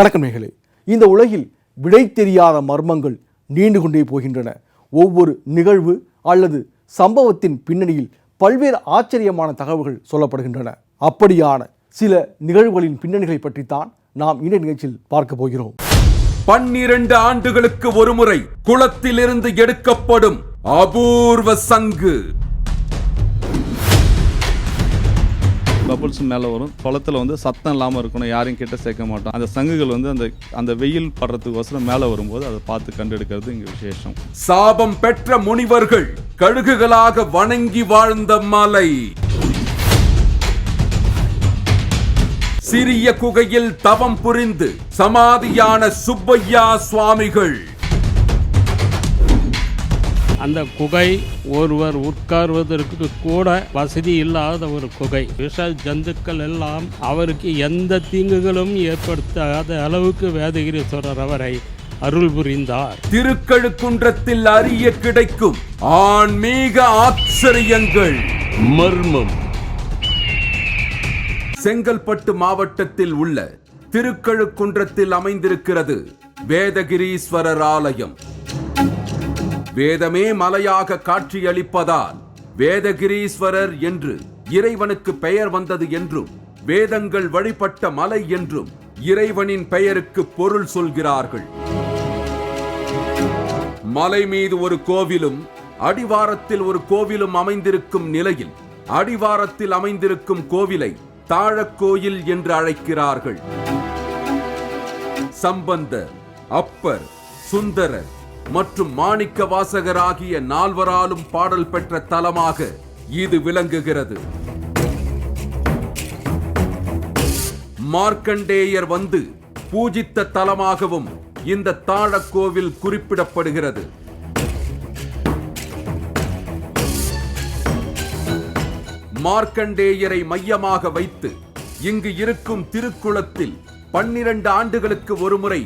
வணக்கம் இந்த உலகில் விடை தெரியாத மர்மங்கள் நீண்டு கொண்டே போகின்றன. ஒவ்வொரு நிகழ்வு அல்லது சம்பவத்தின் பின்னணியில் பல்வேறு ஆச்சரியமான தகவல்கள் சொல்லப்படுகின்றன. அப்படியான சில நிகழ்வுகளின் பின்னணிகளை பற்றித்தான் நாம் இந்த நிகழ்ச்சியில் பார்க்க போகிறோம். பன்னிரண்டு ஆண்டுகளுக்கு ஒருமுறை குளத்திலிருந்து எடுக்கப்படும் அபூர்வ சங்கு. பபுள்ஸ் மேலே வரும். குளத்தில் வந்து சத்தம் இல்லாமல் இருக்கணும் யாரையும் கிட்ட சேர்க்க மாட்டோம். அந்த சங்குகள் வந்து அந்த அந்த வெயில் படுறதுக்கோசரம் மேலே வரும்போது அதை பார்த்து கண்டெடுக்கிறது இங்கே விசேஷம். சாபம் பெற்ற முனிவர்கள் கழுகுகளாக வணங்கி வாழ்ந்த மலை. சிறிய குகையில் தவம் புரிந்து சமாதியான சுப்பையா சுவாமிகள். அந்த குகை ஒருவர் உட்கார்வதற்கு கூட வசதி இல்லாத ஒரு குகை. விஷ ஜந்துக்கள் எல்லாம் அவருக்கு எந்த தீங்குகளும் ஏற்படுத்தாத அளவுக்கு வேதகிரீஸ்வரர் அவரை அருள் புரிந்தார். திருக்கழுக்குன்றத்தில் அறிய கிடைக்கும் ஆன்மீக ஆச்சரியங்கள். மர்மம். செங்கல்பட்டு மாவட்டத்தில் உள்ள திருக்கழுக்குன்றத்தில் அமைந்திருக்கிறது வேதகிரீஸ்வரர் ஆலயம். வேதமே மலையாக காட்சியளிப்பதால் வேதகிரீஸ்வரர் என்று இறைவனுக்கு பெயர் வந்தது என்றும் வேதங்கள் வழிபட்ட மலை என்றும் இறைவனின் பெயருக்கு பொருள் சொல்கிறார்கள். மலை மீது ஒரு கோவிலும் அடிவாரத்தில் ஒரு கோவிலும் அமைந்திருக்கும் நிலையில் அடிவாரத்தில் அமைந்திருக்கும் கோவிலை தாழக்கோயில் என்று அழைக்கிறார்கள். சம்பந்தர் அப்பர் சுந்தரர் மற்றும் மாணிக்க வாசகர் ஆகிய நால்வராலும் பாடல் பெற்ற தலமாக இது விளங்குகிறது. மார்க்கண்டேயர் வந்து பூஜித்த தலமாகவும் இந்த தாழக்கோவில் குறிப்பிடப்படுகிறது. மார்க்கண்டேயரை மையமாக வைத்து இங்கு இருக்கும் திருக்குளத்தில் பன்னிரண்டு ஆண்டுகளுக்கு ஒருமுறை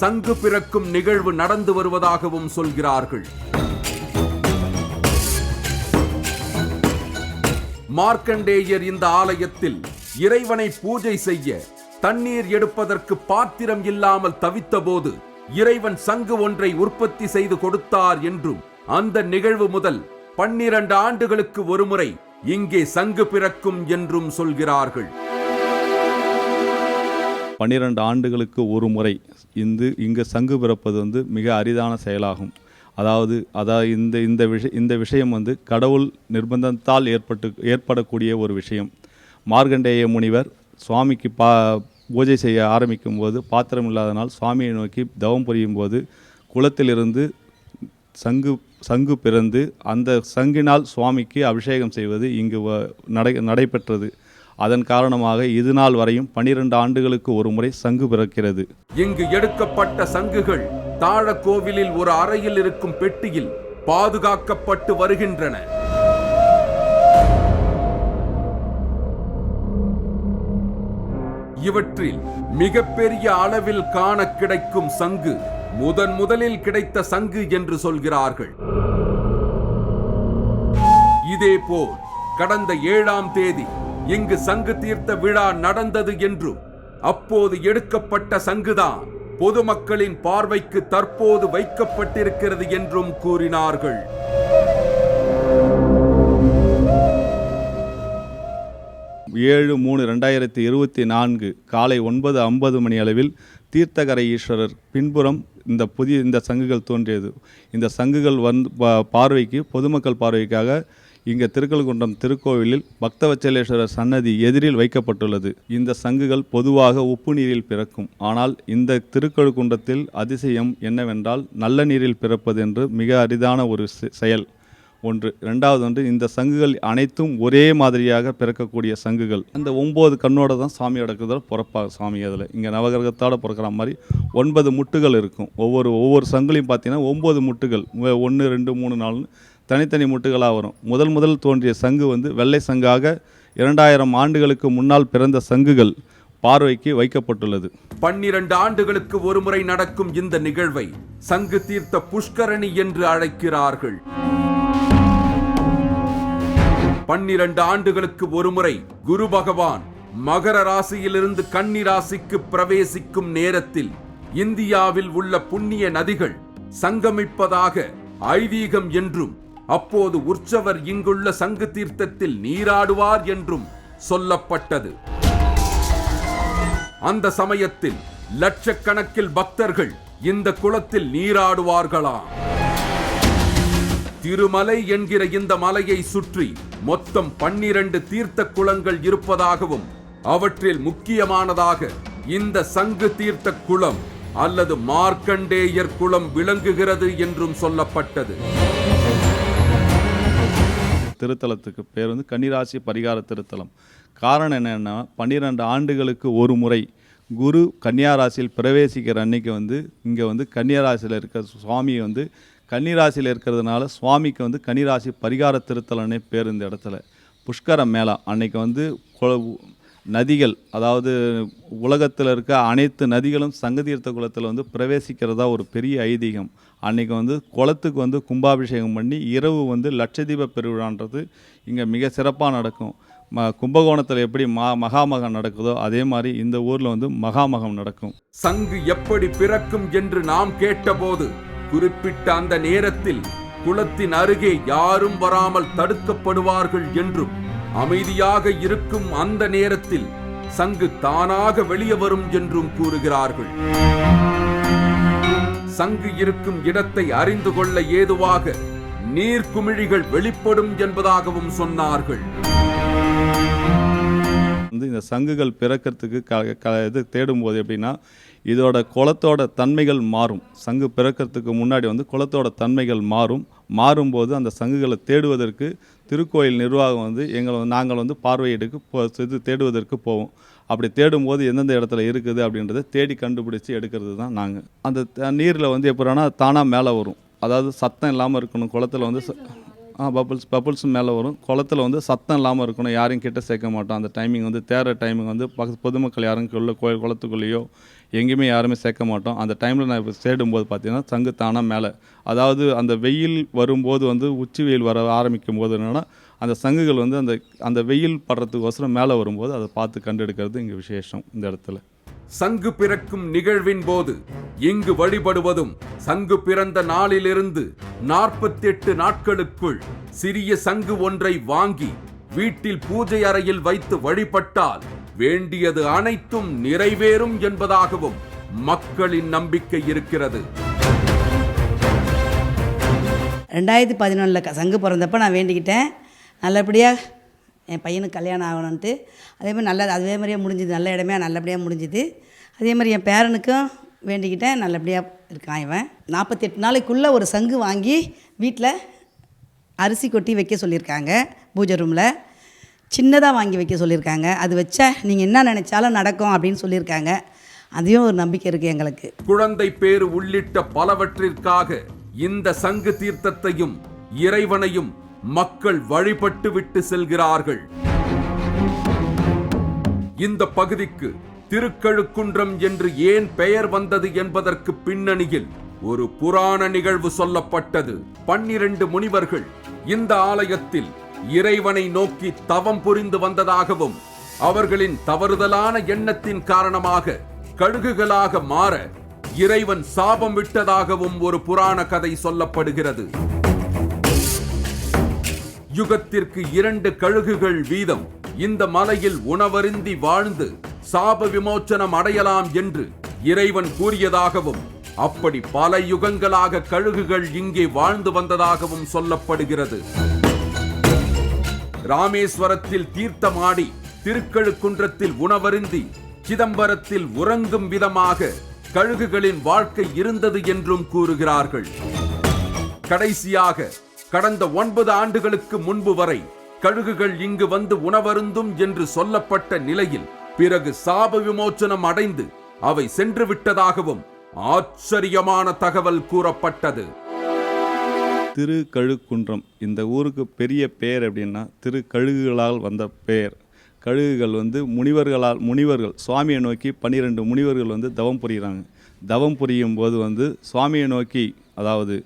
சங்கு பிறக்கும் நிகழ்வு நடந்து வருவதாகவும் சொல்கிறார்கள். மார்க்கண்டேயர் இந்த ஆலயத்தில் இறைவனை பூஜை செய்ய தண்ணீர் எடுப்பதற்கு பாத்திரம் இல்லாமல் தவித்தபோது இறைவன் சங்கு ஒன்றை உற்பத்தி செய்து கொடுத்தார் என்றும் அந்த நிகழ்வு முதல் பன்னிரண்டு ஆண்டுகளுக்கு ஒருமுறை இங்கே சங்கு பிறக்கும் என்றும் சொல்கிறார்கள். பன்னிரண்டு ஆண்டுகளுக்கு ஒரு முறை இந்து இங்கே சங்கு பிறப்பது வந்து மிக அரிதான செயலாகும். அதாவது அதாவது இந்த இந்த விஷய இந்த விஷயம் வந்து கடவுள் நிர்பந்தத்தால் ஏற்பட்டு ஏற்படக்கூடிய ஒரு விஷயம். மார்கண்டேய முனிவர் சுவாமிக்கு பா பூஜை செய்ய ஆரம்பிக்கும் போது பாத்திரம் இல்லாதனால் சுவாமியை நோக்கி தவம் புரியும் போது குளத்திலிருந்து சங்கு சங்கு பிறந்து அந்த சங்கினால் சுவாமிக்கு அபிஷேகம் செய்வது இங்கு வ- நடை நடைபெற்றது. அதன் காரணமாக இது நாள் வரையும் பனிரெண்டு ஆண்டுகளுக்கு ஒரு முறை சங்கு பிறக்கிறது. இங்கு எடுக்கப்பட்ட சங்குகள் தாழ கோவிலில் ஒரு அறையில் இருக்கும் பெட்டியில் பாதுகாக்கப்பட்டு வருகின்றன. இவற்றில் மிகப்பெரிய அளவில் காண கிடைக்கும் சங்கு முதன் முதலில் கிடைத்த சங்கு என்று சொல்கிறார்கள். இதேபோல் கடந்த ஏழாம் தேதி இங்கு சங்கு தீர்த்த விழா நடந்தது என்றும் அப்போது எடுக்கப்பட்ட சங்குதான் பொதுமக்களின் பார்வைக்கு தற்போது வைக்கப்பட்டிருக்கிறது என்றும் கூறினார்கள். ஏழு மூணு ரெண்டாயிரத்தி இருபத்தி நான்கு காலை ஒன்பது ஐம்பது மணி அளவில் தீர்த்தகரை ஈஸ்வரர் பின்புறம் இந்த புதிய இந்த சங்குகள் தோன்றியது. இந்த சங்குகள் வந்து பார்வைக்கு பொதுமக்கள் பார்வைக்காக இங்கே திருக்கல்குன்றம் திருக்கோவிலில் பக்தவச்சலேஸ்வரர் சன்னதி எதிரில் வைக்கப்பட்டுள்ளது. இந்த சங்குகள் பொதுவாக உப்பு நீரில் பிறக்கும். ஆனால் இந்த திருக்கழுக்குன்றத்தில் அதிசயம் என்னவென்றால் நல்ல நீரில் பிறப்பது என்று மிக அரிதான ஒரு செ- செயல். ஒன்று. ரெண்டாவது ஒன்று இந்த சங்குகள் அனைத்தும் ஒரே மாதிரியாக பிறக்கக்கூடிய சங்குகள். அந்த ஒம்பது கண்ணோட தான் சாமி அடக்குதல் பிறப்பா சாமி அதில். இங்கே நவகிரகத்தோடு பிறக்கிற மாதிரி ஒன்பது முட்டுகள் இருக்கும். ஒவ்வொரு ஒவ்வொரு சங்குலையும் பார்த்தீங்கன்னா ஒம்பது முட்டுகள். ஒன்று ரெண்டு மூணு நாலு தனித்தனி முட்டுகளாக வரும். முதல் முதல் தோன்றிய சங்கு வந்து வெள்ளை சங்காக இரண்டாயிரம் ஆண்டுகளுக்கு முன்னால் பிறந்த சங்குகள் பார்வைக்கு வைக்கப்பட்டுள்ளது. பன்னிரண்டு ஆண்டுகளுக்கு ஒருமுறை நடக்கும் இந்த நிகழ்வை சங்கு தீர்த்த புஷ்கரணி என்று அழைக்கிறார்கள். பன்னிரண்டு ஆண்டுகளுக்கு ஒருமுறை குரு பகவான் மகர ராசியிலிருந்து கன்னி ராசிக்கு பிரவேசிக்கும் நேரத்தில் இந்தியாவில் உள்ள புண்ணிய நதிகள் சங்கமிப்பதாக ஐதீகம் என்றும் அப்போது உற்சவர் இங்குள்ள சங்கு தீர்த்தத்தில் நீராடுவார் என்றும் சொல்லப்பட்டது. அந்த சமயத்தில் லட்சக்கணக்கில் பக்தர்கள் இந்த குளத்தில் நீராடுவார்களாம் திருமலை என்கிற இந்த மலையை சுற்றி மொத்தம் பன்னிரண்டு தீர்த்த குளங்கள் இருப்பதாகவும் அவற்றில் முக்கியமானதாக இந்த சங்கு தீர்த்த குளம் அல்லது மார்க்கண்டேயர் குளம் விளங்குகிறது என்றும் சொல்லப்பட்டது. திருத்தலத்துக்கு பேர் வந்து கன்னிராசி பரிகார திருத்தலம். காரணம் என்னென்னா பன்னிரெண்டு ஆண்டுகளுக்கு ஒரு முறை குரு கன்னியாராசியில் பிரவேசிக்கிற அன்னைக்கு வந்து இங்கே வந்து கன்னியராசியில் இருக்கிற இருக்க சுவாமி வந்து கன்னிராசியில் இருக்கிறதுனால சுவாமிக்கு வந்து கன்னிராசி பரிகார திருத்தலன்னே பேர் இந்த இடத்துல. புஷ்கர மேளா அன்னைக்கு வந்து நதிகள் அதாவது உலகத்தில் இருக்க அனைத்து நதிகளும் சங்கதீர்த்த குளத்தில் வந்து பிரவேசிக்கிறதா ஒரு பெரிய ஐதீகம். அன்னைக்கு வந்து குளத்துக்கு வந்து கும்பாபிஷேகம் பண்ணி இரவு வந்து லட்சதீப பெருவிழான்றது இங்கே மிக சிறப்பாக நடக்கும். ம கும்பகோணத்தில் எப்படி மா மகாமகம் நடக்குதோ அதே மாதிரி இந்த ஊரில் வந்து மகாமகம் நடக்கும். சங்கு எப்படி பிறக்கும் என்று நாம் கேட்டபோது குறிப்பிட்ட அந்த நேரத்தில் குளத்தின் அருகே யாரும் வராமல் தடுக்கப்படுவார்கள் என்றும் அமைதியாக இருக்கும் அந்த நேரத்தில் சங்கு தானாக வெளியே வரும் என்றும் கூறுகிறார்கள். சங்கு இருக்கும் இடத்தை அறிந்து கொள்ள ஏதுவாக நீர்க்குமிழிகள் வெளிப்படும் என்பதாகவும் சொன்னார்கள். வந்து இந்த சங்குகள் பிறக்கிறதுக்கு க க இது தேடும்போது எப்படின்னா இதோட குளத்தோட தன்மைகள் மாறும். சங்கு பிறக்கிறதுக்கு முன்னாடி வந்து குளத்தோட தன்மைகள் மாறும். மாறும்போது அந்த சங்குகளை தேடுவதற்கு திருக்கோயில் நிர்வாகம் வந்து எங்களை நாங்கள் வந்து பார்வையிடுக்கு இது தேடுவதற்கு போவோம். அப்படி தேடும்போது எந்தெந்த இடத்துல இருக்குது அப்படின்றத தேடி கண்டுபிடிச்சி எடுக்கிறது தான் நாங்கள் அந்த நீரில் வந்து எப்படின்னா தானாக மேலே வரும். அதாவது சத்தம் இல்லாமல் இருக்கணும் குளத்துல வந்து பப்புள்ஸ் ஆ மேலே வரும். குளத்துல வந்து சத்தம் இல்லாமல் இருக்கணும் யாரையும் கிட்ட சேர்க்க மாட்டோம். அந்த டைமிங் வந்து தேர டைமிங் வந்து பக்கத்து பொதுமக்கள் யாரும் உள்ள கோயில் குளத்துக்குள்ளேயோ எங்கேயுமே யாருமே சேர்க்க மாட்டோம். அந்த டைமில் நான் இப்போ சேடும்போது பார்த்தீங்கன்னா சங்கு தானாக மேலே. அதாவது அந்த வெயில் வரும்போது வந்து உச்சி வெயில் வர ஆரம்பிக்கும் போது என்னென்னா அந்த சங்குகள் வந்து அந்த அந்த வெயில் படுறதுக்கோசரம் மேலே வரும்போது அதை பார்த்து கண்டெடுக்கிறது இங்கே விசேஷம் இந்த இடத்துல. சங்கு பிறக்கும் நிகழ்வின் போது இங்கு வழிபடுவதும் சங்கு பிறந்த நாளிலிருந்து நாற்பத்தி எட்டு நாட்களுக்குள் சிறிய சங்கு ஒன்றை வாங்கி வீட்டில் பூஜை அறையில் வைத்து வழிபட்டால் வேண்டியது அனைத்தும் நிறைவேறும் என்பதாகவும் மக்களின் நம்பிக்கை இருக்கிறது. ரெண்டாயிரத்தி பதினொன்றில் சங்கு பிறந்தப்ப நான் வேண்டிக்கிட்டேன். நல்லபடியாக என் பையனுக்கு கல்யாணம் ஆகணுன்ட்டு அதேமாதிரி நல்ல அதே மாதிரியே முடிஞ்சுது. நல்ல இடமே நல்லபடியாக முடிஞ்சுது. அதே மாதிரி என் பேரனுக்கும் வேண்டிக்கிட்டேன். நல்லபடியாக இருக்கான் இவன். நாற்பத்தெட்டு நாளைக்குள்ளே ஒரு சங்கு வாங்கி வீட்டில் அரிசி கொட்டி வைக்க சொல்லியிருக்காங்க. பூஜை ரூமில். சின்னதாக வாங்கி வைக்க சொல்லியிருக்காங்க. அது வச்சா நீங்கள் என்ன நினச்சாலும் நடக்கும் அப்படின்னு சொல்லியிருக்காங்க. அதையும் ஒரு நம்பிக்கை இருக்குது எங்களுக்கு. குழந்தை பேர் உள்ளிட்ட பலவற்றிற்காக இந்த சங்கு தீர்த்தத்தையும் இறைவனையும் மக்கள் வழிபட்டு விட்டு செல்கிறார்கள். இந்த பகுதிக்கு திருக்கழுக்குன்றம் என்று ஏன் பெயர் வந்தது என்பதற்கு பின்னணியில் ஒரு புராண நிகழ்வு சொல்லப்பட்டது. பன்னிரண்டு முனிவர்கள் இந்த ஆலயத்தில் இறைவனை நோக்கி தவம் புரிந்து வந்ததாகவும் அவர்களின் தவறுதலான எண்ணத்தின் காரணமாக கழுகுகளாக மாற இறைவன் சாபம் விட்டதாகவும் ஒரு புராண கதை சொல்லப்படுகிறது. யுகத்திற்கு இரண்டு கழுகுகள் வீதம். இந்த மலையில் உணவருந்தி வாழ்ந்து சாப விமோச்சனம் அடையலாம் என்று இறைவன் கூறியதாகவும் அப்படி பல யுகங்களாக கழுகுகள் இங்கே வாழ்ந்து வந்ததாகவும் சொல்லப்படுகிறது. ராமேஸ்வரத்தில் தீர்த்தமாடி திருக்கழுக்குன்றத்தில் உணவருந்தி சிதம்பரத்தில் உறங்கும் விதமாக கழுகுகளின் வாழ்க்கை இருந்தது என்றும் கூறுகிறார்கள். கடைசியாக கடந்த ஒன்பது ஆண்டுகளுக்கு முன்பு வரை கழுகுகள் இங்கு வந்து உணவருந்தும் என்று சொல்லப்பட்ட நிலையில் பிறகு சாப விமோச்சனம் அடைந்து அவை சென்று விட்டதாகவும் ஆச்சரியமான தகவல் கூறப்பட்டது. திரு கழுக்குன்றம் இந்த ஊருக்கு பெரிய பெயர் அப்படின்னா திரு கழுகுகளால் வந்த பெயர் கழுகுகள் வந்து முனிவர்களால் முனிவர்கள் சுவாமியை நோக்கி பன்னிரெண்டு முனிவர்கள் வந்து தவம் புரிகிறாங்க. தவம் புரியும் போது வந்து சுவாமியை நோக்கி அதாவது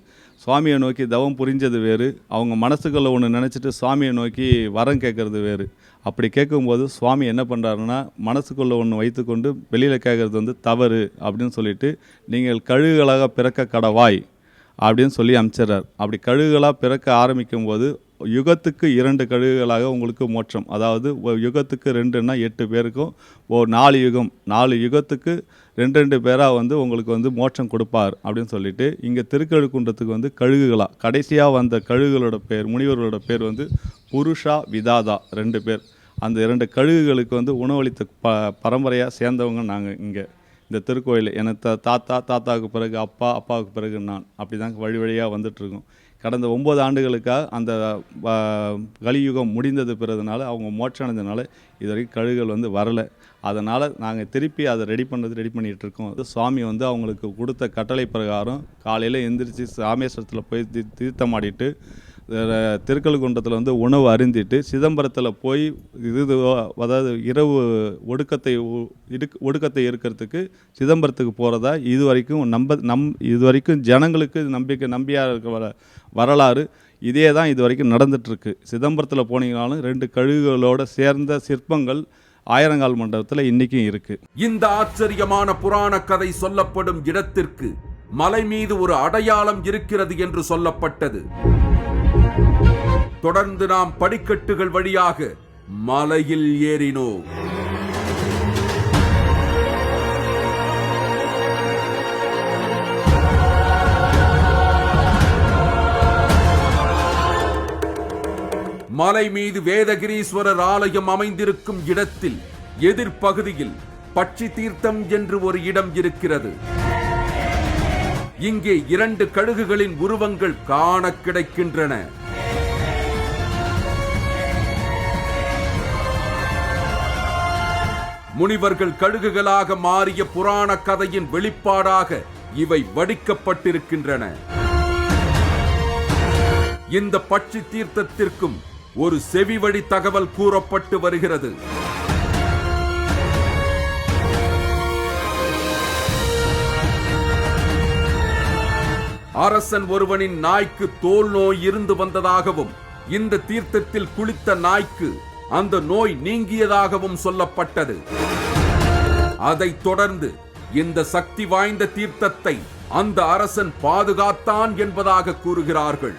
சுவாமியை நோக்கி தவம் புரிஞ்சது வேறு. அவங்க மனசுக்குள்ள ஒன்று நினச்சிட்டு சுவாமியை நோக்கி வரம் கேட்குறது வேறு. அப்படி கேட்கும்போது சுவாமி என்ன பண்ணுறாருன்னா மனசுக்குள்ளே ஒன்று வைத்துக்கொண்டு வெளியில் கேட்குறது வந்து தவறு அப்படின்னு சொல்லிட்டு நீங்கள் கழுகுகளாக பிறக்க கடவாய் அப்படின்னு சொல்லி அனுப்பிச்சிடுறார் அப்படி கழுகுகளாக பிறக்க ஆரம்பிக்கும் போது யுகத்துக்கு இரண்டு கழுகுகளாக உங்களுக்கு மோட்சம். அதாவது யுகத்துக்கு ரெண்டுன்னா எட்டு பேருக்கும் ஓ நாலு யுகம். நாலு யுகத்துக்கு ரெண்டு ரெண்டு பேராக வந்து உங்களுக்கு வந்து மோட்சம் கொடுப்பார் அப்படின்னு சொல்லிட்டு இங்கே திருக்கழுக்குன்றத்துக்கு வந்து கழுகுகளாக கடைசியாக வந்த கழுகுகளோட பேர் முனிவர்களோட பேர் வந்து புருஷா விதாதா ரெண்டு பேர். அந்த இரண்டு கழுகுகளுக்கு வந்து உணவளித்த ப பரம்பரையாக சேர்ந்தவங்க நாங்கள் இங்கே. இந்த திருக்கோயில். எனக்கு த- தாத்தா தாத்தாவுக்கு பிறகு அப்பா அப்பாவுக்கு பிறகு நான். அப்படி தான் வழி வழியாக வந்துட்டுருக்கோம் கடந்த ஒம்பது ஆண்டுகளுக்காக அந்த கலியுகம் முடிந்தது பிறகுனால அவங்க மோட்சம் அடைஞ்சதுனால இது வரைக்கும் கழுகுகள் வந்து வரலை. அதனால் நாங்கள் திருப்பி அதை ரெடி பண்ணது ரெடி பண்ணிகிட்டு இருக்கோம். சுவாமி வந்து அவங்களுக்கு கொடுத்த கட்டளை பிரகாரம் காலையில் எந்திரிச்சு ராமேஸ்வரத்தில் போய் தி தீர்த்தமாடிட்டு திருக்கல்குன்றத்தில் வந்து உணவு அருந்திட்டு சிதம்பரத்தில் போய் இது அதாவது இரவு ஒடுக்கத்தை இடுக் ஒடுக்கத்தை இருக்கிறதுக்கு சிதம்பரத்துக்கு போகிறதா இது வரைக்கும் நம்ப நம் இது வரைக்கும் ஜனங்களுக்கு நம்பிக்கை நம்பியாக இருக்க வர வரலாறு இதே தான் இது வரைக்கும் நடந்துட்டுருக்கு. சிதம்பரத்தில் போனீங்கனாலும் ரெண்டு கழுகுகளோட சேர்ந்த சிற்பங்கள் ஆயிரங்கால் மண்டபத்தில் இன்றைக்கும் இருக்குது இந்த ஆச்சரியமான புராண கதை சொல்லப்படும் இடத்திற்கு மலை மீது ஒரு அடையாளம் இருக்கிறது என்று சொல்லப்பட்டது. தொடர்ந்து நாம் படிக்கட்டுகள் வழியாக மலையில் ஏறினோம். மலை மீது வேதகிரீஸ்வரர் ஆலயம் அமைந்திருக்கும் இடத்தில் எதிர்ப்பகுதியில் பட்சி தீர்த்தம் என்று ஒரு இடம் இருக்கிறது. இங்கே இரண்டு கழுகுகளின் உருவங்கள் காண கிடைக்கின்றன. முனிவர்கள் கழுகுகளாக மாறிய புராண கதையின் வெளிப்பாடாக இவை வடிக்கப்பட்டிருக்கின்றன. இந்த பட்சி தீர்த்தத்திற்கும் ஒரு செவிவழி தகவல் கூறப்பட்டு வருகிறது. அரசன் ஒருவனின் நாய்க்கு தோல் நோய் இருந்து வந்ததாகவும் இந்த தீர்த்தத்தில் குளித்த நாய்க்கு அந்த நோய் நீங்கியதாகவும் சொல்லப்பட்டது. அதைத் தொடர்ந்து இந்த சக்தி வாய்ந்த தீர்த்தத்தை அந்த அரசன் பாதுகாத்தான் என்பதாக கூறுகிறார்கள்.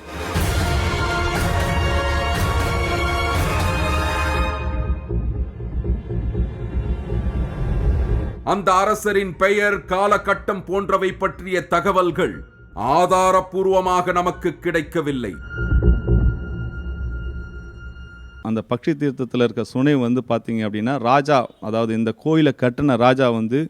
அந்த அரசரின் பெயர் காலகட்டம் போன்றவை பற்றிய தகவல்கள் ஆதாரப்பூர்வமாக நமக்கு கிடைக்கவில்லை. அந்த பக்ஷி தீர்த்தத்தில் இருக்க சுனை வந்து பார்த்தீங்க அப்படின்னா ராஜா அதாவது இந்த கோயிலை கட்டின ராஜா வந்து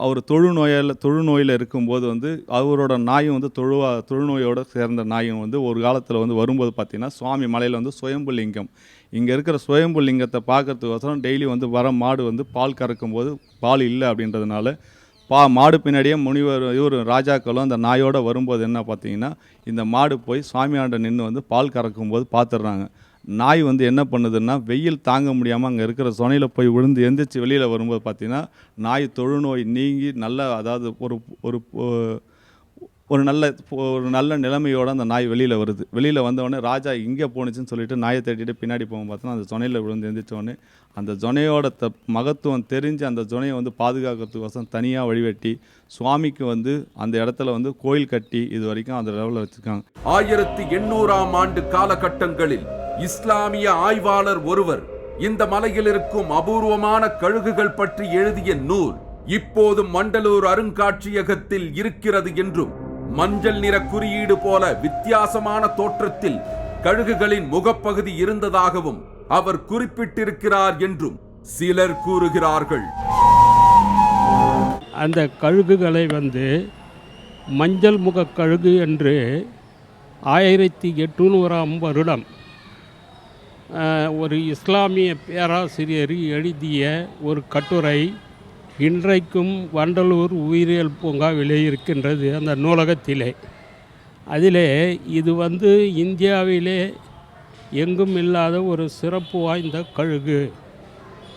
அவர் தொழுநோயால் தொழுநோயில் இருக்கும்போது வந்து அவரோட நாயும் வந்து தொழுவா தொழுநோயோடு சேர்ந்த நாயும் வந்து ஒரு காலத்தில் வந்து வரும்போது பார்த்திங்கன்னா சுவாமி மலையில் வந்து சுயம்புலிங்கம். இங்கே இருக்கிற சுயம்பு லிங்கத்தை பார்க்கறதுக்கோசரம் டெய்லி வந்து வர மாடு வந்து பால் கறக்கும்போது பால் இல்லை அப்படின்றதுனால பா மாடு பின்னாடியே முனிவர் இவர் ராஜாக்களும் அந்த நாயோட வரும்போது என்ன பார்த்தீங்கன்னா இந்த மாடு போய் சுவாமியாண்ட நின்று வந்து பால் கறக்கும்போது பார்த்துடுறாங்க. நாய் வந்து என்ன பண்ணுதுன்னா வெயில் தாங்க முடியாமல் அங்கே இருக்கிற சொனையில் போய் விழுந்து எந்திரிச்சு வெளியில் வரும்போது பார்த்தீங்கன்னா நாய் தொழுநோய் நீங்கி நல்ல அதாவது ஒரு ஒரு ஒரு நல்ல ஒரு நல்ல நிலைமையோடு அந்த நாய் வெளியில் வருது. வெளியில் வந்தவொடனே ராஜா இங்கே போணுச்சுன்னு சொல்லிட்டு நாயை தேடிட்டு பின்னாடி போகும் பார்த்தோன்னா அந்த ஜொனையில் விழுந்து எந்திரிச்ச அந்த ஜொனையோட த மகத்துவம் தெரிஞ்சு அந்த ஜொனையை வந்து பாதுகாக்கிறதுக்கோசம் தனியாக வழிவெட்டி சுவாமிக்கு வந்து அந்த இடத்துல வந்து கோயில் கட்டி இது வரைக்கும் அந்த லெவலில் வச்சுருக்காங்க. ஆயிரத்தி எண்ணூறாம் ஆண்டு காலகட்டங்களில் இஸ்லாமிய ஆய்வாளர் ஒருவர் இந்த மலையில் இருக்கும் அபூர்வமான கழுகுகள் பற்றி எழுதிய நூல் இப்போது மண்டலூர் அருங்காட்சியகத்தில் இருக்கிறது என்றும் மஞ்சள் நிற குறியீடு போல வித்தியாசமான தோற்றத்தில் கழுகுகளின் முகப்பகுதி இருந்ததாகவும் அவர் குறிப்பிட்டிருக்கிறார் என்றும் சிலர் கூறுகிறார்கள். அந்த கழுகுகளை வந்து மஞ்சள் முக கழுகு என்று ஆயிரத்தி எட்நூறாம் வருடம் ஒரு இஸ்லாமிய பேராசிரியர் எழுதிய ஒரு கட்டுரை இன்றைக்கும் வண்டலூர் உயிரியல் பூங்காவிலே இருக்கின்றது அந்த நூலகத்திலே. அதிலே இது வந்து இந்தியாவிலே எங்கும் இல்லாத ஒரு சிறப்பு வாய்ந்த கழுகு.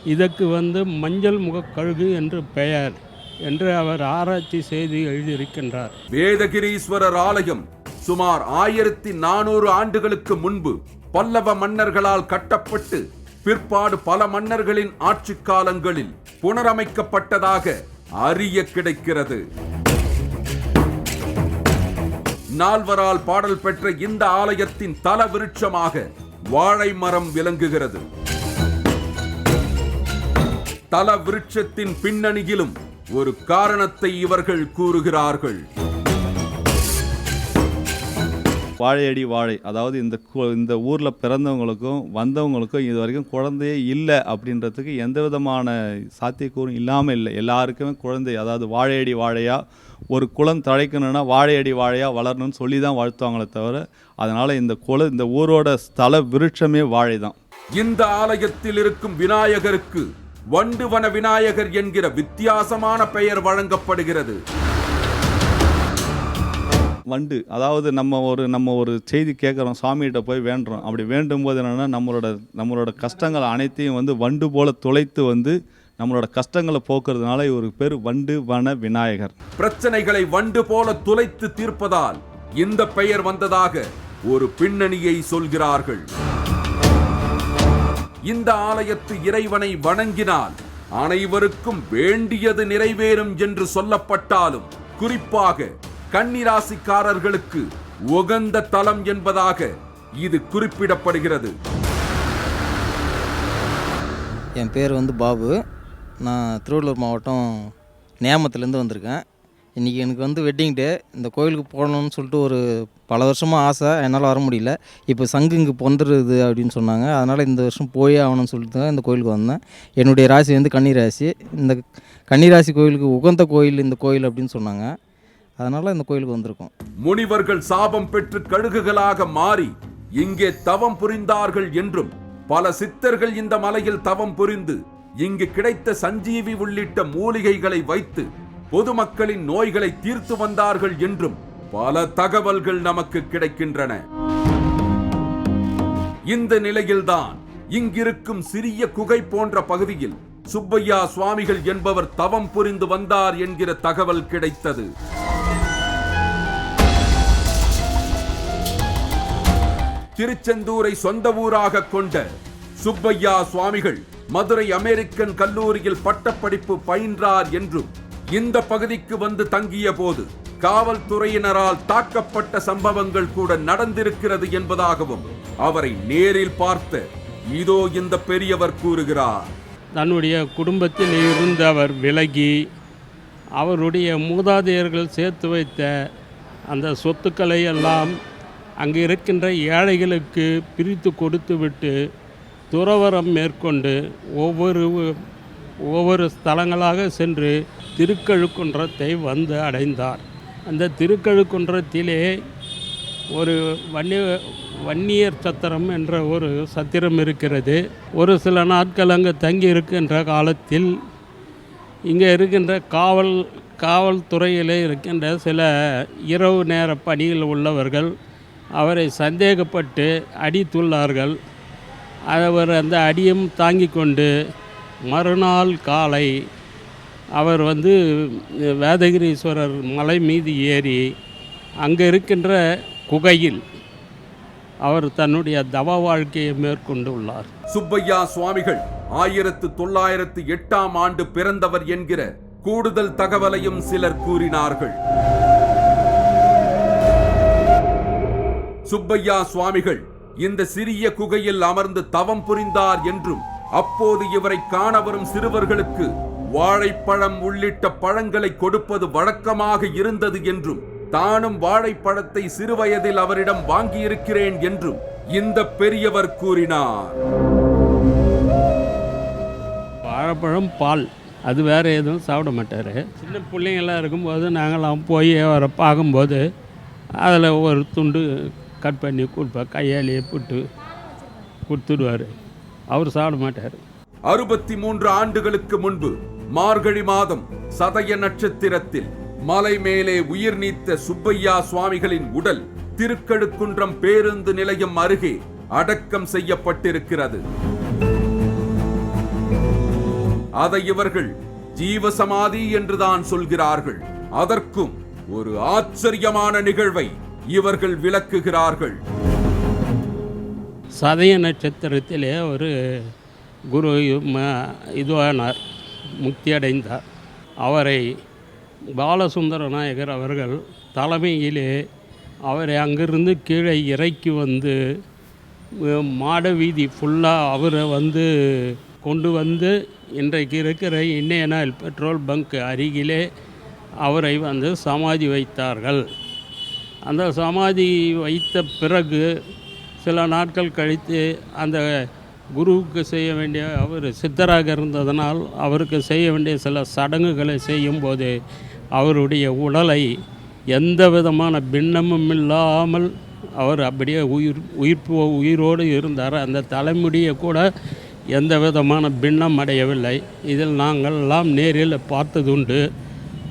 இதற்கு வந்து மஞ்சள் முகக் கழுகு என்று பெயர் என்று அவர் ஆராய்ச்சி செய்து எழுதியிருக்கின்றார். வேதகிரீஸ்வரர் ஆலயம் சுமார் ஆயிரத்தி நானூறு ஆண்டுகளுக்கு முன்பு பல்லவ மன்னர்களால் கட்டப்பட்டு பிற்பாடு பல மன்னர்களின் ஆட்சி காலங்களில் புனரமைக்கப்பட்டதாக அறிய கிடைக்கிறது. நால்வரால் பாடல் பெற்ற இந்த ஆலயத்தின் தல விருட்சமாக வாழை மரம் விளங்குகிறது. தல விருட்சத்தின் பின்னணியிலும் ஒரு காரணத்தை இவர்கள் கூறுகிறார்கள். வாழையடி வாழை. அதாவது இந்த கு- இந்த ஊரில் பிறந்தவங்களுக்கும் வந்தவங்களுக்கும் இது வரைக்கும் குழந்தையே இல்லை அப்படின்றதுக்கு எந்த விதமான சாத்தியக்கூறும் இல்லாமல் இல்லை. எல்லாருக்குமே குழந்தை அதாவது வாழையடி வாழையாக ஒரு குளம் தழைக்கணும்னா வாழையடி வாழையாக வளரணும்னு சொல்லி தான் வாழ்த்துவாங்களே தவிர அதனால் இந்த குல இந்த ஊரோட ஸ்தல விருட்சமே வாழை தான் இந்த ஆலயத்தில் இருக்கும் விநாயகருக்கு வண்டுவன விநாயகர் என்கிற வித்தியாசமான பெயர் வழங்கப்படுகிறது. வண்டு. அதாவது நம்ம ஒரு நம்ம ஒரு செய்தி கேட்குறோம் சாமிகிட்ட போய் வேண்டுறோம். அப்படி வேண்டும் போது என்னென்னா நம்மளோட நம்மளோட கஷ்டங்கள் அனைத்தையும் வந்து வண்டு போல துளைத்து வந்து நம்மளோட கஷ்டங்களை போக்குறதுனால இவருக்கு பேர் வண்டு வன விநாயகர். பிரச்சனைகளை வண்டு போல துளைத்து தீர்ப்பதால் இந்த பெயர் வந்ததாக ஒரு பின்னணியை சொல்கிறார்கள். இந்த ஆலயத்து இறைவனை வணங்கினால் அனைவருக்கும் வேண்டியது நிறைவேறும் என்று சொல்லப்பட்டாலும் குறிப்பாக கன்னிராசிக்காரர்களுக்கு உகந்த தலம் என்பதாக இது குறிப்பிடப்படுகிறது. என் பேர் வந்து பாபு. நான் திருவள்ளூர் மாவட்டம் நேமத்துலேருந்து வந்திருக்கேன். இன்றைக்கி எனக்கு வந்து வெட்டிங் டே இந்த கோயிலுக்கு போகணும்னு சொல்லிட்டு ஒரு பல வருஷமாக ஆசை. என்னால் வர முடியல. இப்போ சங்கு இங்கே பொந்துருது அப்படின்னு சொன்னாங்க. அதனால் இந்த வருஷம் போயே ஆகணும்னு சொல்லிட்டு தான் இந்த கோயிலுக்கு வந்தேன். என்னுடைய ராசி வந்து கன்னிராசி. இந்த கன்னிராசி கோயிலுக்கு உகந்த கோயில் இந்த கோயில் அப்படின்னு சொன்னாங்க. அதனால் இந்த கோயிலுக்கு வந்திருக்கோம். முனிவர்கள் சாபம் பெற்று கழுகுகளாக மாறி இங்கே தவம் புரிந்தார்கள் என்றும் பல சித்தர்கள் இந்த மலையில் தவம் புரிந்து இங்கு கிடைத்த சஞ்சீவி உள்ளிட்ட மூலிகைகளை வைத்து பொதுமக்களின் நோய்களை தீர்த்து வந்தார்கள் என்றும் பல தகவல்கள் நமக்கு கிடைக்கின்றன. இந்த நிலையில்தான் இங்கிருக்கும் சிறிய குகை போன்ற பகுதியில் சுப்பையா சுவாமிகள் என்பவர் தவம் புரிந்து வந்தார் என்கிற தகவல் கிடைத்தது. திருச்செந்தூரை சொந்த ஊராக கொண்ட சுப்பையா சுவாமிகள் மதுரை அமெரிக்கன் கல்லூரியில் பட்டப்படிப்பு பயின்றார் என்றும் இந்த பகுதிக்கு வந்து தங்கிய போது காவல்துறையினரால் தாக்கப்பட்ட சம்பவங்கள் கூட நடந்திருக்கிறது என்பதாகவும் அவரை நேரில் பார்த்த இதோ இந்த பெரியவர் கூறுகிறார். தன்னுடைய குடும்பத்தில் இருந்து அவர் விலகி அவருடைய மூதாதையர்கள் சேர்த்து வைத்த அந்த சொத்துக்களை எல்லாம் அங்கே இருக்கின்ற ஏழைகளுக்கு பிரித்து கொடுத்துவிட்டு துறவரம் மேற்கொண்டு ஒவ்வொரு ஒவ்வொரு ஸ்தலங்களாக சென்று திருக்கழுக்குன்றத்தை வந்து அடைந்தார். அந்த திருக்கழுக்குன்றத்திலே ஒரு வன்னிய வன்னியர் சத்திரம் என்ற ஒரு சத்திரம் இருக்கிறது. ஒரு சில நாட்கள் அங்கே தங்கி இருக்கின்ற காலத்தில் இங்கே இருக்கின்ற காவல் காவல்துறையில் இருக்கின்ற சில இரவு நேர பணியில் உள்ளவர்கள் அவரை சந்தேகப்பட்டு அடித்துள்ளார்கள் அவர் அந்த அடியும் தாங்கி கொண்டு மறுநாள் காலை அவர் வந்து வேதகிரீஸ்வரர் மலை மீது ஏறி அங்கே இருக்கின்ற குகையில் அவர் தன்னுடைய தவ வாழ்க்கையை மேற்கொண்டுள்ளார் சுப்பையா சுவாமிகள் ஆயிரத்து தொள்ளாயிரத்து எட்டாம் ஆண்டு பிறந்தவர் என்கிற கூடுதல் தகவலையும் சிலர் கூறினார்கள். சுப்பையா சுவாமிகள் இந்த சிறிய குகையில் அமர்ந்து தவம் புரிந்தார் என்றும் அப்போது இவரை காண வரும் சிறுவர்களுக்கு வாழைப்பழம் உள்ளிட்ட பழங்களை கொடுப்பது வழக்கமாக இருந்தது என்றும் தானும் வாழைப்பழத்தை சிறுவயதில் அவரிடம் வாங்கியிருக்கிறேன் என்றும் இந்த பெரியவர் கூறினார். வாழைப்பழம் பால் அது வேறு எதுவும் சாப்பிட மாட்டார். சின்ன பிள்ளைங்களாம் இருக்கும்போது நாங்களாம் போய் அவரை பார்க்கும்போது அதில் ஒரு துண்டு கட் பண்ணி கொடுப்பேன் கையாலேயே போட்டு கொடுத்துடுவார். அவர் சாப்பிட மாட்டார். அறுபத்தி மூன்று ஆண்டுகளுக்கு முன்பு மார்கழி மாதம் சதய நட்சத்திரத்தில் மலை மேலே உயிர் நீத்த சுப்பையா சுவாமிகளின் உடல் திருக்கழுக்குன்றம் பேருந்து நிலையம் அருகே அடக்கம் செய்யப்பட்டிருக்கிறது. அதை இவர்கள் ஜீவசமாதி என்றுதான் சொல்கிறார்கள். அதற்கும் ஒரு ஆச்சரியமான நிகழ்வை இவர்கள் விளக்குகிறார்கள். சதய நட்சத்திரத்திலே ஒரு குரு ம- இதுவானார் முக்தியடைந்தார். அவரை பாலசுந்தர நாயகர் அவர்கள் தலைமையிலே அவரை அங்கிருந்து கீழே இறக்கி வந்து மாட வீதி ஃபுல்லாக அவரை வந்து கொண்டு வந்து இன்றைக்கு இருக்கிற இன்னையனால் பெட்ரோல் பங்க் அருகிலே அவரை வந்து சமாதி வைத்தார்கள். அந்த சமாதி வைத்த பிறகு சில நாட்கள் கழித்து அந்த குருவுக்கு செய்ய வேண்டிய அவர் சித்தராக இருந்ததனால் அவருக்கு செய்ய வேண்டிய சில சடங்குகளை செய்யும்போது அவருடைய உடலை எந்த விதமான பின்னமும் இல்லாமல் அவர் அப்படியே உயிர் உயிர்ப்பு உயிரோடு இருந்தார். அந்த தலைமுடியை கூட எந்த விதமான பின்னம் அடையவில்லை. இதில் நாங்கள் எல்லாம் நேரில் பார்த்ததுண்டு.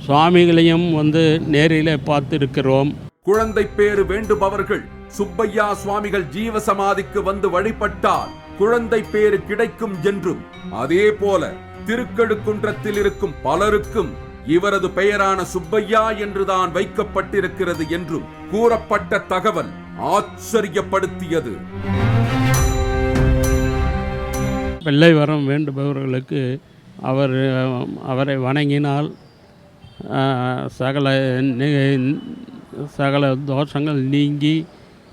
சுவாமிகளையும் வந்து நேரில் பார்த்துருக்கிறோம். குழந்தை பேறு வேண்டுபவர்கள் சுப்பையா சுவாமிகள் ஜீவசமாதிக்கு வந்து வழிபட்டால் குழந்தை பேறு கிடைக்கும் என்றும் அதே போல திருக்கடுக்குன்றத்தில் இருக்கும் பலருக்கும் இவரது பெயரான சுப்பையா என்றுதான் வைக்கப்பட்டிருக்கிறது என்றும் கூறப்பட்ட தகவல் ஆச்சரியப்படுத்தியது. வெள்ளை வரம் வேண்டுபவர்களுக்கு அவர் அவரை வணங்கினால் சகல சகல தோஷங்கள் நீங்கி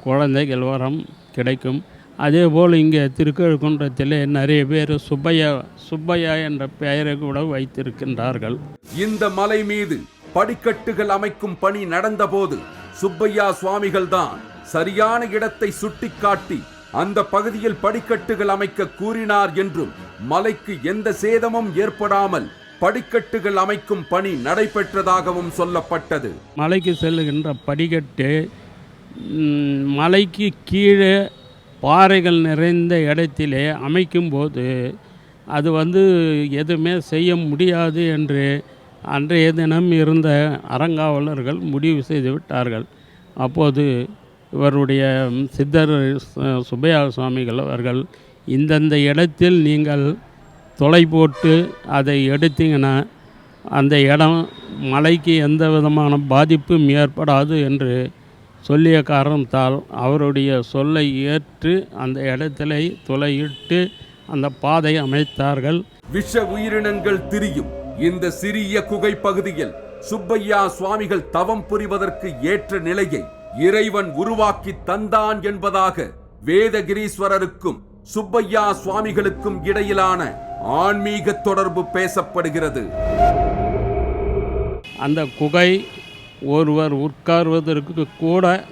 குழந்தைகள் வரம் கிடைக்கும். அதேபோல் இங்கே திருக்கழுக்குன்றத்தில் நிறைய பேர் சுப்பையா சுப்பையா என்ற பெயரை கூட வைத்திருக்கின்றார்கள். இந்த மலை மீது படிக்கட்டுகள் அமைக்கும் பணி நடந்தபோது சுப்பையா சுவாமிகள் தான் சரியான இடத்தை சுட்டிக்காட்டி அந்த பகுதியில் படிக்கட்டுகள் அமைக்க கூறினார் என்றும் மலைக்கு எந்த சேதமும் ஏற்படாமல் படிக்கட்டுகள் அமைக்கும் பணி நடைபெற்றதாகவும் சொல்லப்பட்டது. மலைக்கு செல்லுகின்ற படிக்கட்டு மலைக்கு கீழே பாறைகள் நிறைந்த இடத்திலே அமைக்கும்போது அது வந்து எதுவுமே செய்ய முடியாது என்று அன்றைய தினம் இருந்த அறங்காவலர்கள் முடிவு செய்து விட்டார்கள். அப்போது இவருடைய சித்தர் சு- சுப்பையா சுவாமிகள் அவர்கள் இந்தந்த இடத்தில் நீங்கள் தொலை போட்டு அதை எடுத்தீங்கன்னா அந்த இடம் மலைக்கு எந்த விதமான பாதிப்பும் ஏற்படாது என்று சொல்லிய காரணத்தால் அவருடைய சொல்லை ஏற்று அந்த இடத்திலே துளையிட்டு அந்த பாதை அமைத்தார்கள். விஷ உயிரினங்கள் திரியும் இந்த சிறிய குகை பகுதியில் சுப்பையா சுவாமிகள் தவம் புரிவதற்கு ஏற்ற நிலையை இறைவன் உருவாக்கி தந்தான் என்பதாக வேதகிரீஸ்வரருக்கும் சுப்பையா சுவாமிகளுக்கும் இடையிலான ஆன்மீக தொடர்பு பேசப்படுகிறது. அந்த குகை ஒருவர் உட்கார்வதற்கு கூட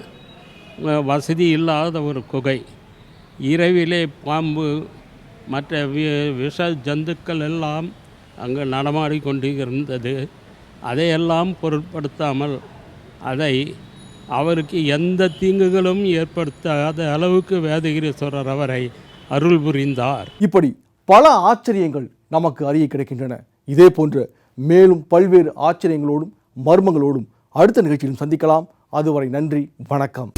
வசதி இல்லாத ஒரு குகை. இரவிலே பாம்பு மற்ற வி விஷ ஜந்துக்கள் எல்லாம் அங்கு நடமாடி கொண்டு இருந்தது அதையெல்லாம் பொருட்படுத்தாமல் அதை அவருக்கு எந்த தீங்குகளும் ஏற்படுத்தாத அளவுக்கு வேதகிரீஸ்வரர் அவரை அருள் புரிந்தார். இப்படி பல ஆச்சரியங்கள் நமக்கு அறிய கிடைக்கின்றன. இதே போன்ற மேலும் பல்வேறு ஆச்சரியங்களோடும் மர்மங்களோடும் அடுத்த நிகழ்ச்சியிலும் சந்திக்கலாம். அதுவரை நன்றி வணக்கம்.